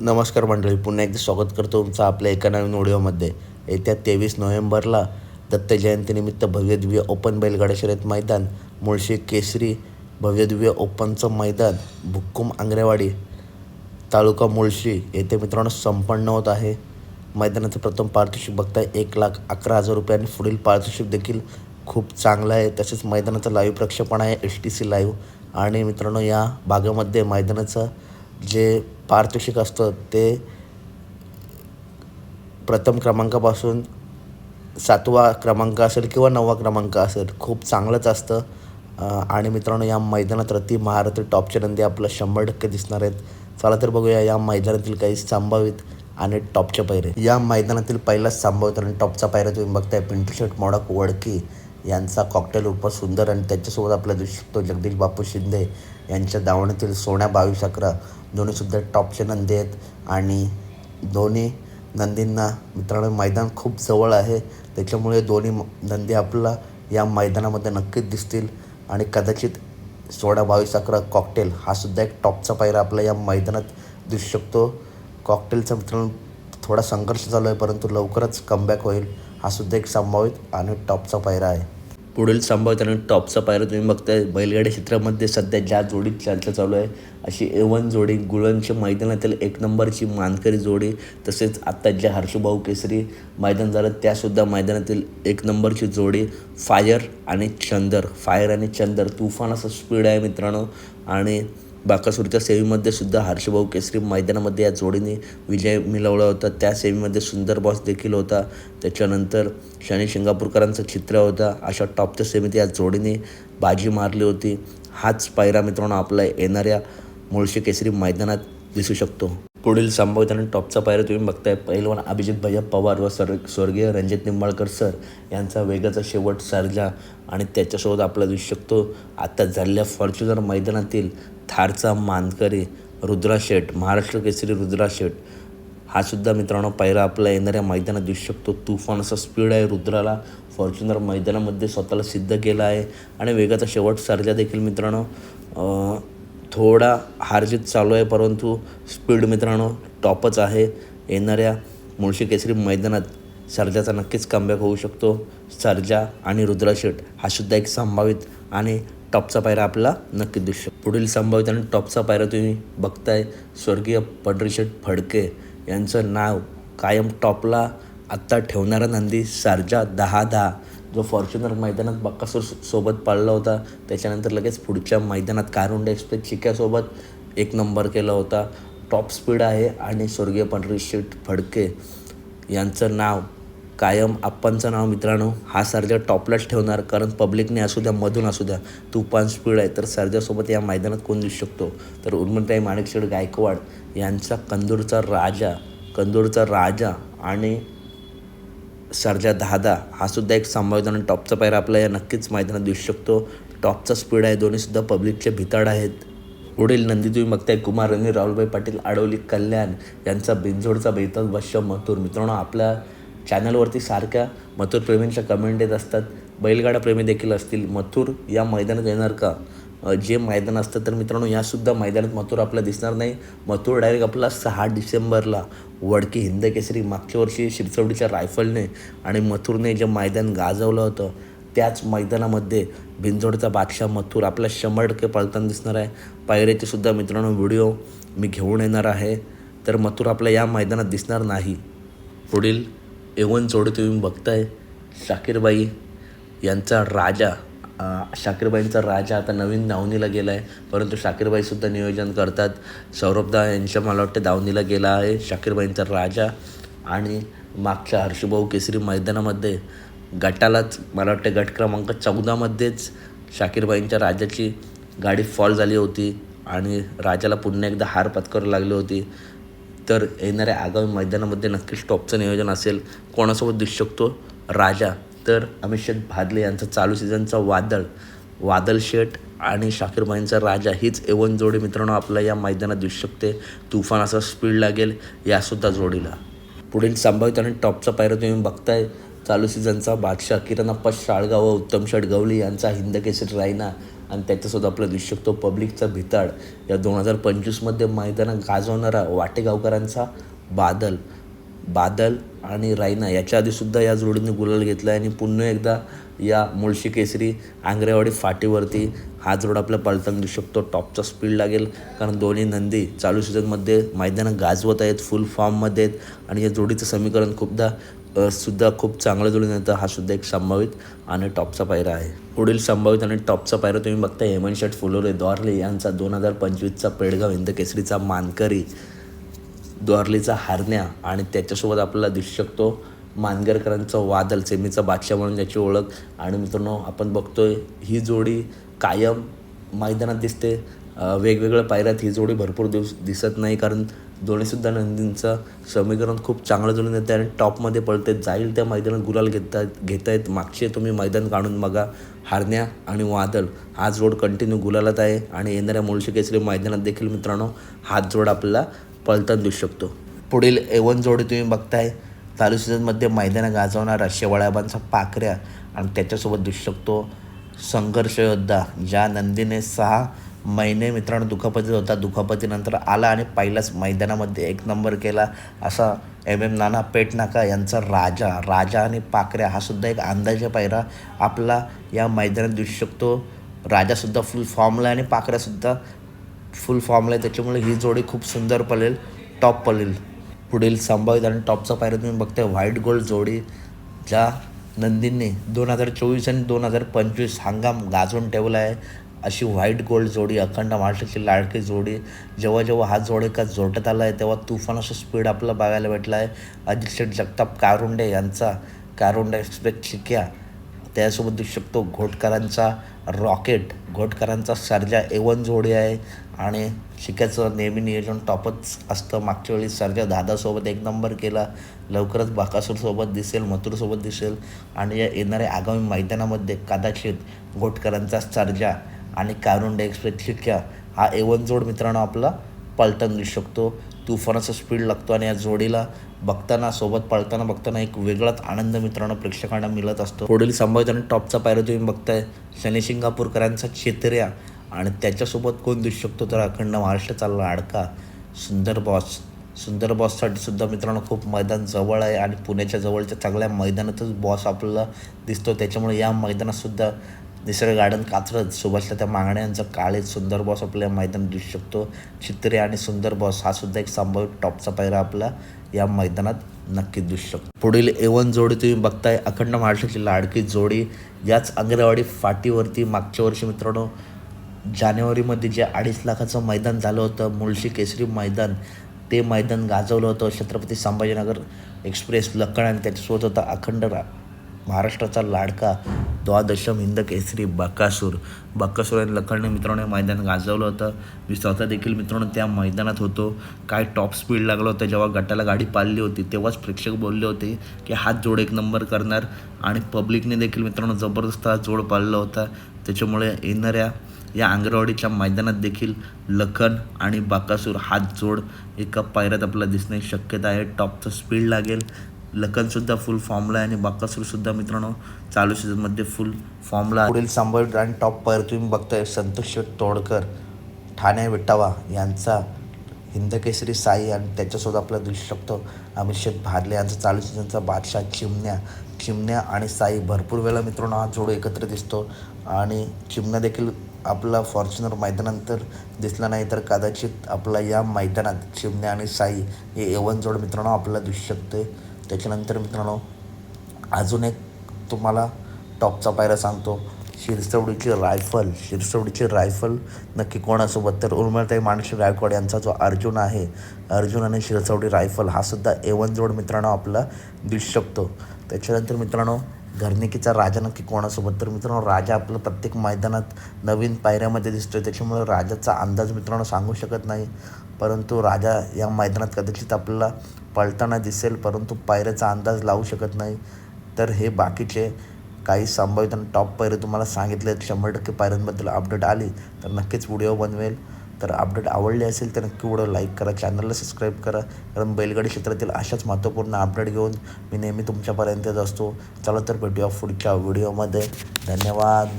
नमस्कार मंडळी पुन्हा एकदा स्वागत करतो तुमचं आपल्या एका नवीन व्हिडिओमध्ये येत्या तेवीस नोव्हेंबरला दत्त जयंतीनिमित्त भव्यदिव्य ओपन बैलगाडा शर्यत मैदान मुळशी केसरी भव्यदिव्य ओपनचं मैदान भुक्कुम आंग्रेवाडी तालुका मुळशी येथे मित्रांनो संपन्न होत आहे. मैदानाचं प्रथम पारितोषिक बघताय एक लाख अकरा हजार रुपये आणि पुढील पारितोषिक देखील खूप चांगलं आहे. तसेच मैदानाचं लाईव्ह प्रक्षेपण आहे एस टी सी लाईव्ह आणि मित्रांनो या भागामध्ये मैदानाचं जे पारितोषिक असतं ते प्रथम क्रमांकापासून सातवा क्रमांक असेल किंवा नववा क्रमांक असेल खूप चांगलंच असतं. आणि मित्रांनो या मैदानात रती महारथी टॉपच्या नंदी आपलं शंभर टक्के दिसणार आहेत. चला तर बघूया या मैदानातील काही संभावित आणि टॉपचे पायरे. या मैदानातील पहिलाच संभावित आणि टॉपचा पायरा तुम्ही बघताय पिंटू शर्ट मोडक वडकी. यांचा कॉकटेल उर्फ सुंदर आणि त्याच्यासोबत आपला दिसू शकतो जगदीश बापू शिंदे यांच्या दावणीतील सोन्या बावीस अकरा दोन्हीसुद्धा टॉपचे नंदी आहेत. आणि दोन्ही नंदींना मित्रांनो मैदान खूप जवळ आहे. त्याच्यामुळे दोन्ही म- नंदी आपल्याला या मैदानामध्ये नक्कीच दिसतील. आणि कदाचित सोळा बावीस अकरा कॉकटेल हा सुद्धा एक टॉपचा पायरा आपल्या या मैदानात दिसू शकतो. कॉकटेलचा मित्रांनो थोडा संघर्ष चालू आहे परंतु लवकरच कमबॅक होईल. हा सुद्धा एक संभावित आणि टॉपचा पायरा आहे. पुढील संभावित आणि टॉपचा पायरा तुम्ही बघताय. बैलगाडी क्षेत्रामध्ये सध्या ज्या जोडीत चर्चा चालू आहे अशी एवन जोडी गुळणच्या मैदानातील एक नंबरची मानकरी जोडी तसेच आत्ता ज्या हर्षभाऊ केसरी मैदान झालं त्यासुद्धा मैदानातील एक नंबरची जोडी फायर आणि चंदर. फायर आणि चंदर तुफान असं स्पीड आहे मित्रांनो. आणि बाकासूरच्या सेवेमध्ये सुद्धा हर्षभाऊ केसरी मैदानामध्ये या जोडीने विजय मिळवला होता. त्या सेवेमध्ये सुंदर बॉस देखील होता. त्याच्यानंतर शनी शिंगापूरकरांचं चित्र होता. अशा टॉपच्या सेमीत या जोडीने बाजी मारली होती. हाच पायरा मित्रांनो आपला येणाऱ्या मुळशी केसरी मैदानात दिसू शकतो. पुढील संबोधन आणि टॉपचा पायरा तुम्ही बघताय. पहिलवान अभिजित भैया पवार व सर स्वर्गीय रणजित निंबाळकर सर यांचा वेगाचा शेवट सारला आणि त्याच्यासोबत आपला दिसू शकतो. आता झालेल्या फॉर्च्युनर मैदानातील थारचा मानकरी रुद्रा शेठ महाराष्ट्र केसरी रुद्रा शेठ. हा सुद्धा मित्रांनो पायरा आपला येणाऱ्या मैदानात दिसू शकतो. तुफान असा स्पीड आहे रुद्राला. फॉर्च्युनर मैदानामध्ये स्वतःला सिद्ध केला आहे. आणि वेगाचा शेवट सर्जा देखील मित्रांनो थोडा हारजीत चालू आहे परंतु स्पीड मित्रांनो टॉपच आहे. येणाऱ्या मुळशी केसरी मैदानात सर्जाचा नक्कीच कमबॅक होऊ शकतो. सर्जा आणि रुद्राशेठ हा सुद्धा एक संभावित आणि टॉपचा पायरा आपला नक्कीच दिसतो पुढील संभावित आणि टॉपचा पायरा तुम्ही बघताय स्वर्गीय पंढरीशेठ फडके यांचं नाव कायम टॉपला आत्ता ठेवणारा नंदी सर्जा दहा दहा. जो फॉर्च्युनर मैदानात बक्कासूर सोबत पाळला होता त्याच्यानंतर लगेच पुढच्या मैदानात कारुंडा एक्सप्रेस चिक्यासोबत एक नंबर केला होता. टॉप स्पीड आहे आणि स्वर्गीय पंढरीशेठ फडके यांचं नाव कायम आप्पांचं नाव मित्रांनो हा सर्जा टॉपलाच ठेवणार कारण पब्लिकने असू द्या मधून असू द्या तुफान स्पीड आहे. तर सर्जासोबत या मैदानात कोण दिसू शकतो? तर उर्मिलताई माणिकशेठ गायकवाड यांचा कंदूरचा राजा कंदूरचा राजा आणि सर्जा दहादा हा सुद्धा एक संभाव्य आणि टॉपचा पायरा आपला या नक्कीच मैदानात दिसू शकतो. टॉपचा स्पीड आहे दोन्हीसुद्धा पब्लिकचे भिताड आहेत. पुढील नंदी तुम्ही बघताय कुमार रणवीर राहुलभाई पाटील आडवली कल्याण यांचा बिंजोडचा बेताज वश्य मथुर. मित्रांनो आपल्या चॅनलवरती सारख्या मथुर प्रेमींच्या कमेंट येत असतात. बैलगाडा प्रेमी देखील असतील. मथुर या मैदानात येणार का? जे मैदान असतं तर मित्रांनो यासुद्धा मैदानात मथुर आपल्याला दिसणार नाही. मथुर डायरेक्ट आपला सहा डिसेंबरला वडकी हिंद केसरी मागच्या वर्षी शिरसवडीच्या रायफलने आणि मथुरने जे मैदान गाजवलं होतं त्याच मैदानामध्ये भिंजोडचा बादशाह मथुर आपला शंभर टक्के पळताना दिसणार आहे. पायऱ्याचे सुद्धा मित्रांनो व्हिडिओ मी घेऊन येणार आहे. तर मथुर आपल्या या मैदानात दिसणार नाही. पुढील एवन जोडी तुम्ही बघताय. शाकीरबाई यांचा राजा शाकीरबाईंचा राजा आता नवीन दावणीला गेला आहे परंतु शाकीरबाईसुद्धा नियोजन करतात. सौरभदा यांच्या मला वाटतं दावणीला गेला आहे. शाकीरबाईंचा राजा आणि मागच्या हर्षभाऊ केसरी मैदानामध्ये गटालाच मला वाटतं गट क्रमांक चौदामध्येच शाकीरबाईंच्या राजाची गाडी फॉल झाली होती आणि राजाला पुन्हा एकदा हार पत्करू लागली होती. तर येणाऱ्या आगामी मैदानामध्ये नक्कीच टॉपचं नियोजन असेल. कोणासोबत दिसू शकतो? राजा. तर अमित शेठ भादले यांचा चालू सीझनचा वादळ वादळ शेठ आणि शाकीरबाईंचा राजा हीच एवन जोडी मित्रांनो आपल्या या मैदानात दिसू शकते. तुफान असा स्पीड लागेल यासुद्धा जोडीला. पुढील संभावित आणि टॉपचा पायरा तुम्ही बघताय. चालू सीझनचा बादशाह किरण अप्पा शाळगाव व उत्तम शेठ गवली यांचा हिंद केसरी रायना आणि त्याच्यासोबत आपलं दिसू शकतो पब्लिकचा भिताड. या दोन हजार पंचवीसमध्ये मैदानात गाजवणारा वाटेगावकरांचा बादल बादल आणि रायना याच्या आधीसुद्धा या जोडीने गुलाल घेतला आहे आणि पुन्हा एकदा या मुळशी केसरी आंग्रेवाडी फाटीवरती हा जोड आपल्या पळताना दिसू शकतो. टॉपचा स्पीड लागेल कारण दोन्ही नंदी चालू सीझनमध्ये मैदानात गाजवत आहेत फुल फॉर्ममध्ये आहेत आणि या जोडीचं समीकरण खूपदा सुद्धा खूप चांगलं जोडीने येतं हा सुद्धा एक संभावित आणि टॉपचा पायरा आहे. पुढील संभावित आणि टॉपचा पायरा तुम्ही बघता हेमंत शेठ फुलोरे द्वारले यांचा दोन हजार पंचवीसचा पेडगाव हिंद केसरीचा मानकरी. द्वारलीचा हारण्या आणि त्याच्यासोबत आपल्याला दिसू शकतो मानगरकरांचा वादल सेमीचा बादशाह म्हणून त्याची ओळख. आणि मित्रांनो आपण बघतोय ही जोडी कायम मैदानात दिसते. वेगवेगळ्या पायऱ्यात ही जोडी भरपूर दिवस दिसत नाही कारण दोन्हीसुद्धा नंदींचं समीकरण खूप चांगलं जुळून येतं आणि टॉपमध्ये पळते. जाईल त्या मैदानात गुलाल घेतात घेत आहेत मागचे तुम्ही मैदान काढून बघा. हारण्या आणि वादळ हा जोड कंटिन्यू गुलालात आहे. आणि येणाऱ्या मुळशी केसरी मैदानात देखील मित्रांनो हात जोड आपल्याला पळताना दिसू शकतो. पुढील एवन जोडी तुम्ही बघताय. चालू सीझनमध्ये मैदानं गाजवणारा शेवाळ्याबांचा पाकऱ्या आणि त्याच्यासोबत दिसू शकतो. संघर्ष योद्धा ज्या नंदीने सहा महिने मित्रांनो दुखापतीत होता. दुखापतीनंतर आला आणि पहिलाच मैदानामध्ये एक नंबर केला. असा एम एम नाना पेटनाका यांचा राजा राजा आणि पाकऱ्या हा सुद्धा एक अंदाजे पायरा आपला या मैदानात दिसू शकतो. राजासुद्धा फुल फॉर्मला आणि पाकऱ्यासुद्धा फुल फॉर्मला आहे त्याच्यामुळे ही जोडी खूप सुंदर पलेल टॉप पलेल पुढील संभावित आणि टॉपचा पायरा तुम्ही बघताय व्हाईट गोल्ड जोडी. ज्या नंदींनी दोन हजार चोवीस आणि दोन हजार पंचवीस हंगाम गाजवून ठेवला आहे अशी व्हाईट गोल्ड जोडी अखंड महाराष्ट्राची लाडकी जोडी. जेव्हा जेव्हा हा जोडी एका जोडत आला आहे तेव्हा तुफान असं स्पीड आपल्याला बघायला भेटला आहे. अजित शेठ जगताप कारुंडे यांचा कारुंडे एक्सप्रेस चिक्या त्यासोबत दिसू शकतो घोटकरांचा रॉकेट. घोटकरांचा सर्जा एवन जोडी आहे आणि शिक्याचं नेहमी नियोजन टॉपच असतं. मागच्या वेळी सर्जा दादासोबत एक नंबर केला. लवकरच बाकासूरसोबत दिसेल मथुरसोबत दिसेल आणि या येणाऱ्या आगामी मैदानामध्ये कदाचित घोटकरांचा सर्जा आणि कारुंडे एक्सप्रेस शिक्या हा एवन जोड मित्रांनो आपला पलटण दिसू शकतो. तुफानाचा स्पीड लागतो आणि या जोडीला बघताना सोबत पळताना बघताना एक वेगळाच आनंद मित्रांनो प्रेक्षकांना मिळत असतो. पुढील संभावित आणि टॉपचा पायरा तुम्ही बघताय. शनी शिंगापूरकरांचा चेतऱ्या आणि त्याच्यासोबत कोण दिसू शकतो? तर अखंड महाराष्ट्राचा अडका सुंदर बॉस सुंदर बॉससाठी सुद्धा मित्रांनो खूप मैदान जवळ आहे आणि पुण्याच्या जवळच्या चांगल्या मैदानातच बॉस आपल्याला दिसतो. त्याच्यामुळे या मैदानातसुद्धा निसर्ग गार्डन कात्रज सुभाषला त्या मागण्यांचं काळे सुंदर बॉस आपल्या मैदान दिसू शकतो. चित्रे आणि सुंदर बॉस हा सुद्धा एक संभाव्य टॉपचा पायरा आपला या मैदानात नक्कीच दिसू शकतो. पुढील एवन जोडी तुम्ही बघताय. अखंड महाराष्ट्राची लाडकी जोडी. याच अंगणवाडी फाटीवरती मागच्या वर्षी मित्रांनो जानेवारीमध्ये जे अडीच लाखाचं मैदान झालं होतं मुळशी केसरी मैदान ते मैदान गाजवलं होतं. छत्रपती संभाजीनगर एक्सप्रेस लक्कण आणि त्याच्यासोबत होता अखंड महाराष्ट्राचा लाडका द्वादशम हिंद केसरी बकासूर. बकासूर आणि लखनने मित्रांनो मैदान गाजवलं होतं. मी स्वतः देखील मित्रांनो त्या मैदानात होतो. काय टॉप स्पीड लागलं होतं जेव्हा गटाला गाडी पाळली होती तेव्हाच प्रेक्षक बोलले होते की हात जोड एक नंबर करणार. आणि पब्लिकने देखील मित्रांनो जबरदस्त हा जोड पाळला होता. त्याच्यामुळे येणाऱ्या या आंगरवाडीच्या मैदानात देखील लखन आणि बाकासूर हात जोड एका पायऱ्यात आपल्याला दिसण्याची शक्यता आहे. टॉपचं स्पीड लागेल. लखनसुद्धा फुल फॉर्मला आहे आणि बाकासूरसुद्धा मित्रांनो चालू सीझनमध्ये फुल फॉर्मला पुढील संभाव्य आणि टॉप पायर तुम्ही बघताय संतोष तोडकर ठाणे विटावा यांचा हिंदकेसरी साई आणि त्याच्यासोबत आपल्याला दिसू शकतो अमित भारले यांचा चालू सीझनचा बादशाह चिमण्या चिमण्या आणि साई भरपूर वेळा मित्रांनो हा जोड एकत्र दिसतो. आणि चिमण्या देखील आपला फॉर्च्युनर मैदानानंतर दिसला नाही तर कदाचित आपला या मैदानात चिमण्या आणि साई हे एवन जोड मित्रांनो आपल्याला दिसू शकते त्याच्यानंतर मित्रांनो अजून एक तुम्हाला टॉपचा पायरा सांगतो. शिरसवडीची रायफल शिरसवडीची रायफल नक्की कोणासोबत? तर उर्मिळताई मानशी गायकवाड यांचा जो अर्जुन आहे अर्जुन आणि शिरसवडी रायफल हा सुद्धा एवन जोड मित्रांनो आपला दिसू शकतो. त्याच्यानंतर मित्रांनो घरनिकीचा राजा नक्की कोणासोबत? तर मित्रांनो राजा आपलं प्रत्येक मैदानात नवीन पायऱ्यामध्ये दिसतोय. त्याच्यामुळे राजाचा अंदाज मित्रांनो सांगू शकत नाही. परंतु राजा या मैदानात कदाचित आपल्याला पळताना दिसेल परंतु पायऱ्याचा अंदाज लावू शकत नाही. तर हे बाकीचे काही संभावित आणि टॉप पायरे तुम्हाला सांगितले आहेत. शंभर टक्के पायऱ्यांबद्दल अपडेट आली तर नक्कीच व्हिडिओ बनवेल. तर अपडेट आवडली असेल तर नक्की व्हिडिओ लाईक करा चॅनलला सबस्क्राईब करा. कारण बैलगाडी क्षेत्रातील अशाच महत्त्वपूर्ण अपडेट घेऊन मी नेहमी तुमच्यापर्यंतच असतो. चला तर भेटूया पुढच्या व्हिडिओमध्ये धन्यवाद